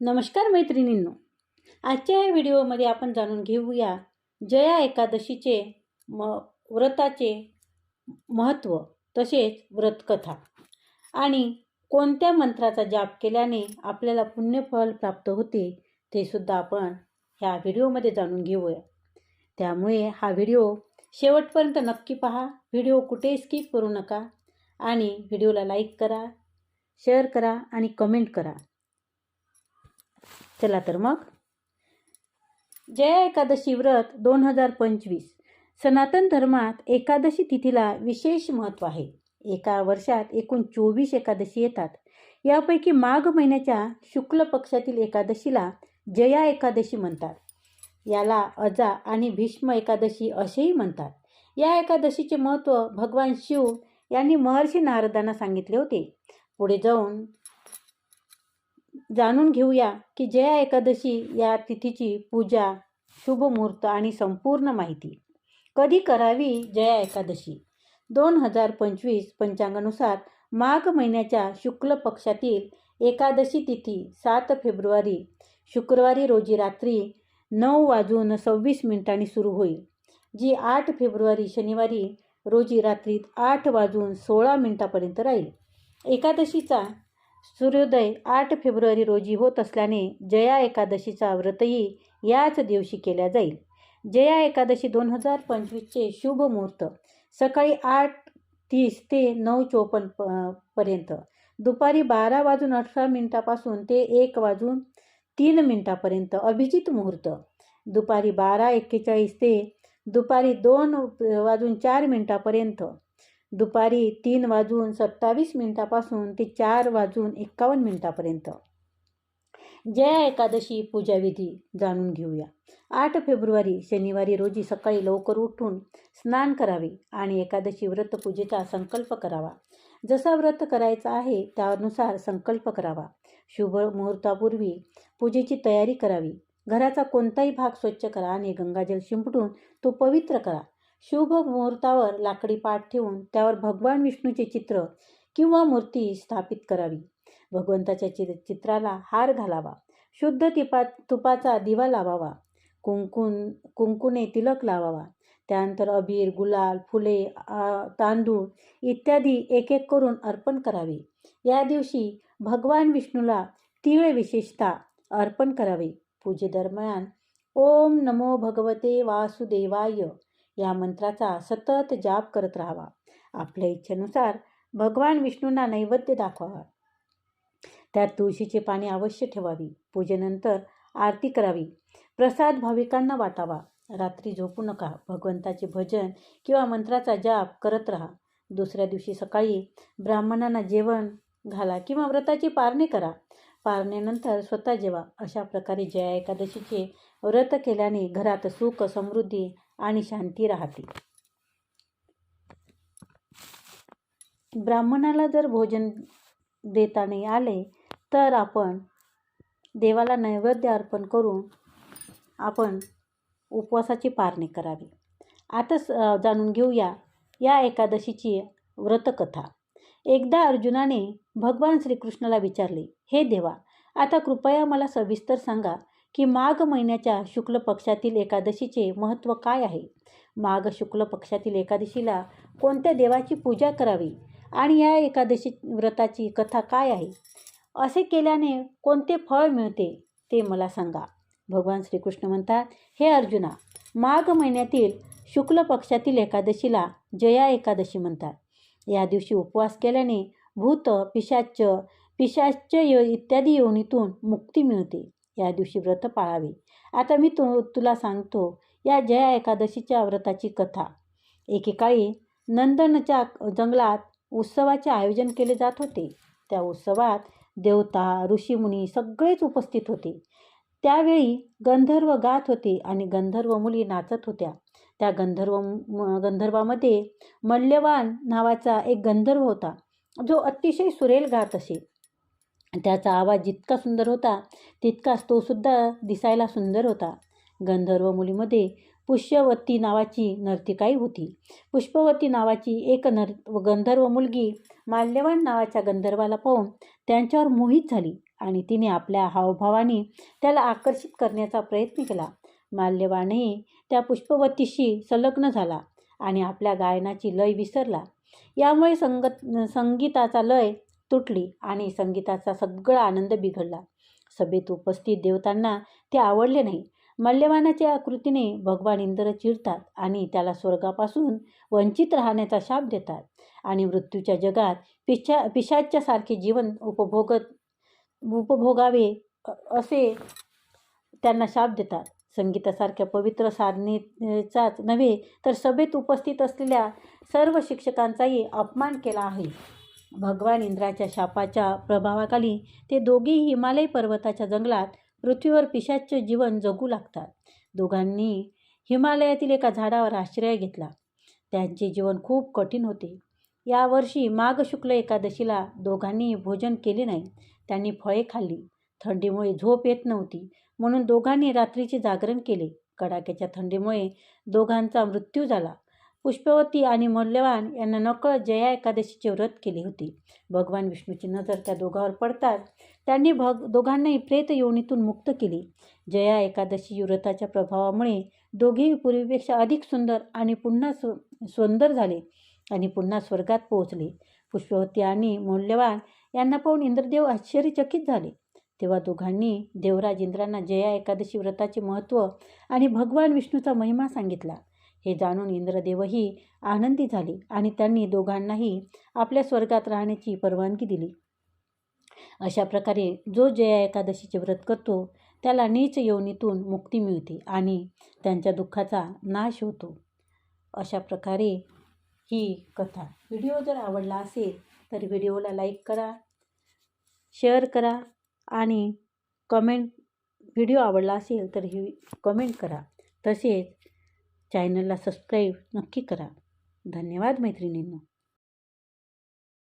नमस्कार मैत्रिणींनो. आजच्या या व्हिडिओमध्ये आपण जाणून घेऊया जया एकादशीचे म व्रताचे महत्त्व तसेच व्रतकथा आणि कोणत्या मंत्राचा जाप केल्याने आपल्याला पुण्यफल प्राप्त होते ते सुद्धा आपण ह्या व्हिडिओमध्ये जाणून घेऊया. त्यामुळे हा व्हिडिओ शेवटपर्यंत नक्की पहा. व्हिडिओ कुठेही स्किप करू नका आणि व्हिडिओला लाईक करा शेअर करा आणि कमेंट करा. चला तर मग. जया एकादशी व्रत दोन हजार पंचवीस. सनातन धर्मात एकादशी तिथीला विशेष महत्त्व आहे. एका वर्षात एकूण चोवीस एकादशी येतात. यापैकी माघ महिन्याच्या शुक्ल पक्षातील एकादशीला जया एकादशी म्हणतात. याला अजा आणि भीष्म एकादशी असेही म्हणतात. या एकादशीचे महत्त्व भगवान शिव यांनी महर्षी नारदांना सांगितले होते. पुढे जाऊन जाणून घेऊया की जया एकादशी या तिथीची पूजा शुभ मुहूर्त आणि संपूर्ण माहिती. कधी करावी जया एकादशी? दोन हजार पंचवीस पंचांगानुसार माघ महिन्याच्या शुक्ल पक्षातील एकादशी तिथी सात फेब्रुवारी. शुक्रवारी रोजी रात्री नऊ वाजून सव्वीस मिनिटांनी सुरू होईल जी आठ फेब्रुवारी शनिवारी रोजी रात्री आठ वाजून सोळा मिनिटापर्यंत राहील. एकादशीचा सूर्योदय आठ फेब्रुवारी रोजी होत असल्याने जया एकादशीचा व्रतही याच दिवशी केल्या जाईल. जया एकादशी दोन हजार पंचवीसचे शुभ मुहूर्त सकाळी आठ तीस ते नऊ चोपन्न प पर्यंत. दुपारी बारा वाजून अठरा मिनिटापासून ते एक वाजून तीन मिनिटापर्यंत अभिजित मुहूर्त. दुपारी बारा एक्केचाळीस ते दुपारी दोन वाजून चार मिनिटापर्यंत दुपारी तीन वाजून सत्तावीस मिनिटापासून ते चार वाजून एक्कावन्न मिनिटापर्यंत. जया एकादशी पूजाविधी जाणून घेऊया. आठ फेब्रुवारी शनिवारी रोजी सकाळी लवकर उठून स्नान करावे आणि एकादशी व्रत पूजेचा संकल्प करावा. जसा व्रत करायचा आहे त्यानुसार संकल्प करावा. शुभ मुहूर्तापूर्वी पूजेची तयारी करावी. घराचा कोणताही भाग स्वच्छ करा आणि गंगाजल शिंपडून तो पवित्र करा. शुभ मुहूर्तावर लाकडी पाठ ठेवून त्यावर भगवान विष्णूचे चित्र किंवा मूर्ती स्थापित करावी. भगवंताच्या चि चित्राला हार घालावा. शुद्ध तिपा तुपाचा दिवा लावावा. कुंकुन कुंकुने तिलक लावावा. त्यानंतर अबीर गुलाल फुले तांदूळ इत्यादी एक एक करून अर्पण करावे. या दिवशी भगवान विष्णूला तीळ विशेषता अर्पण करावे. पूजेदरम्यान ओम नमो भगवते वासुदेवाय. या मंत्राचा सतत जाप करत राहावा. आपल्या इच्छेनुसार भगवान विष्णूंना नैवेद्य दाखवावा त्यात तुळशीचे पाने अवश्य ठेवावी. पूजेनंतर आरती करावी. प्रसाद भाविकांना वाटावा. रात्री झोपू नका. भगवंताचे भजन किंवा मंत्राचा जाप करत राहा. दुसऱ्या दिवशी सकाळी ब्राह्मणांना जेवण घाला किंवा व्रताची पारणे करा. पारण्यानंतर स्वतः जेवा. अशा प्रकारे जया एकादशीचे व्रत केल्याने घरात सुख समृद्धी आणि शांती राहते. ब्राह्मणाला जर भोजन देता नाही आले तर आपण देवाला नैवेद्य अर्पण करून आपण उपवासाची पारणे करावी. आता जाणून घेऊया या एकादशीची व्रतकथा. एकदा अर्जुनाने भगवान श्रीकृष्णाला विचारले हे देवा आता कृपया मला सविस्तर सांगा की माघ महिन्याच्या शुक्ल पक्षातील एकादशीचे महत्त्व काय आहे? माघ शुक्ल पक्षातील एकादशीला कोणत्या देवाची पूजा करावी आणि या एकादशी व्रताची कथा काय आहे? असे केल्याने कोणते फळ मिळते ते मला सांगा. भगवान श्रीकृष्ण म्हणतात हे अर्जुना माघ महिन्यातील शुक्ल पक्षातील एकादशीला जया एकादशी म्हणतात. या दिवशी उपवास केल्याने भूत पिशाच्च पिशाच्च इत्यादी योनीतून मुक्ती मिळते. या दिवशी व्रत पाळावे. आता मी तु तुला सांगतो या जया एकादशीच्या व्रताची कथा. एकेकाळी नंदनच्या जंगलात उत्सवाचे आयोजन केले जात होते. त्या उत्सवात देवता ऋषीमुनी सगळेच उपस्थित होते. त्यावेळी गंधर्व गात होते आणि गंधर्व मुली नाचत होत्या. त्या गंधर्व गंधर्वामध्ये मल्यवान नावाचा एक गंधर्व होता जो अतिशय सुरेल गात असे. त्याचा आवाज जितका सुंदर होता तितकाच तोसुद्धा दिसायला सुंदर होता. गंधर्व मुलीमध्ये पुष्यवती नावाची नर्तिकाई होती. पुष्पवती नावाची एक नर गंधर्व मुलगी माल्यवान नावाच्या गंधर्वाला पाहून त्यांच्यावर मोहित झाली आणि तिने आपल्या हावभावाने त्याला आकर्षित करण्याचा प्रयत्न केला. माल्यवानही त्या पुष्पवतीशी संलग्न झाला आणि आपल्या गायनाची लय विसरला. यामुळे संगत संगीताचा लय तुटली आणि संगीताचा सगळा आनंद बिघडला. सभेत उपस्थित देवतांना ते आवडले नाही. मल्यवानाच्या कृतीने भगवान इंद्र चिरतात आणि त्याला स्वर्गापासून वंचित राहण्याचा शाप देतात आणि मृत्यूच्या जगात पिशा पिशाच्यासारखे जीवन उपभोगत उपभोगावे असे त्यांना शाप देतात. संगीतासारख्या पवित्र साधनेचाच नव्हे तर सभेत उपस्थित असलेल्या सर्व शिक्षकांचाही अपमान केला आहे. भगवान इंद्राच्या शापाच्या प्रभावाखाली ते दोघेही हिमालय पर्वताच्या जंगलात पृथ्वीवर पिशाच्य जीवन जगू लागतात. दोघांनी हिमालयातील एका झाडावर आश्रय घेतला. त्यांचे जीवन खूप कठीण होते. यावर्षी माघ शुक्ल एकादशीला दोघांनी भोजन केले नाही. त्यांनी फळे खाल्ली. थंडीमुळे झोप येत नव्हती. म्हणून दोघांनी रात्रीचे जागरण केले. कडाक्याच्या थंडीमुळे दोघांचा मृत्यू झाला. पुष्पवती आणि मौल्यवान यांना नकळत जया एकादशीचे व्रत केले होते. भगवान विष्णूची नजर त्या दोघांवर पडतात त्यांनी भग दोघांनाही प्रेत योनीतून मुक्त केली. जया एकादशी व्रताच्या प्रभावामुळे दोघेही पूर्वीपेक्षा अधिक सुंदर आणि पुन्हा सु सुंदर झाले आणि पुन्हा स्वर्गात पोहोचले. पुष्पवती आणि मौल्यवान यांना पाहून इंद्रदेव आश्चर्यचकित झाले. तेव्हा दोघांनी देवराज इंद्रांना जया एकादशी व्रताचे महत्त्व आणि भगवान विष्णूचा महिमा सांगितला. हे जाणून इंद्रदेवही आनंदी झाले आणि त्यांनी दोघांनाही आपल्या स्वर्गात राहण्याची परवानगी दिली. अशा प्रकारे जो जया एकादशीचे व्रत करतो त्याला नीच योनीतून मुक्ती मिळते आणि त्यांच्या दुःखाचा नाश होतो. अशा प्रकारे ही कथा. व्हिडिओ जर आवडला असेल तर व्हिडिओला लाईक करा शेअर करा आणि कमेंट व्हिडिओ आवडला असेल तर ही कमेंट करा. तसेच चॅनलला सबस्क्राईब नक्की करा. धन्यवाद मैत्रिणींनो.